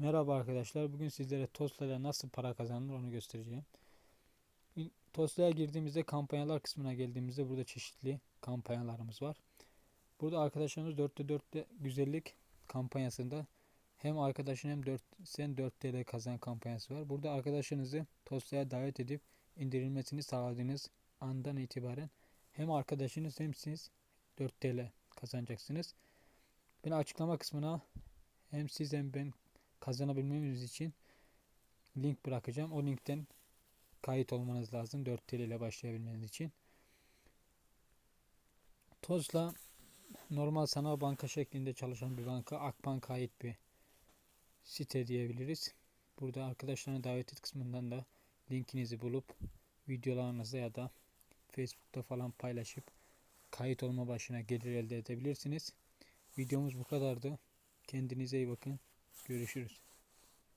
Merhaba arkadaşlar. Bugün sizlere Tosla'yla nasıl para kazanılır onu göstereceğim. Tosla'ya girdiğimizde kampanyalar kısmına geldiğimizde burada çeşitli kampanyalarımız var. Burada arkadaşlarımız 4'te 4'te güzellik kampanyasında hem arkadaşın hem 4 sen 4 TL kazan kampanyası var. Burada arkadaşınızı Tosla'ya davet edip indirilmesini sağladığınız andan itibaren hem arkadaşınız hem siz 4 TL kazanacaksınız. Ben açıklama kısmına hem siz hem ben kazanabilmemiz için link bırakacağım. O linkten kayıt olmanız lazım 4 TL ile başlayabilmeniz için. Tozla normal sanal banka şeklinde çalışan bir banka. Akbank'a ait bir site diyebiliriz. Burada arkadaşlarına davet et kısmından da linkinizi bulup videolarınızda ya da Facebook'ta falan paylaşıp kayıt olma başına gelir elde edebilirsiniz. Videomuz bu kadardı. Kendinize iyi bakın. Görüşürüz.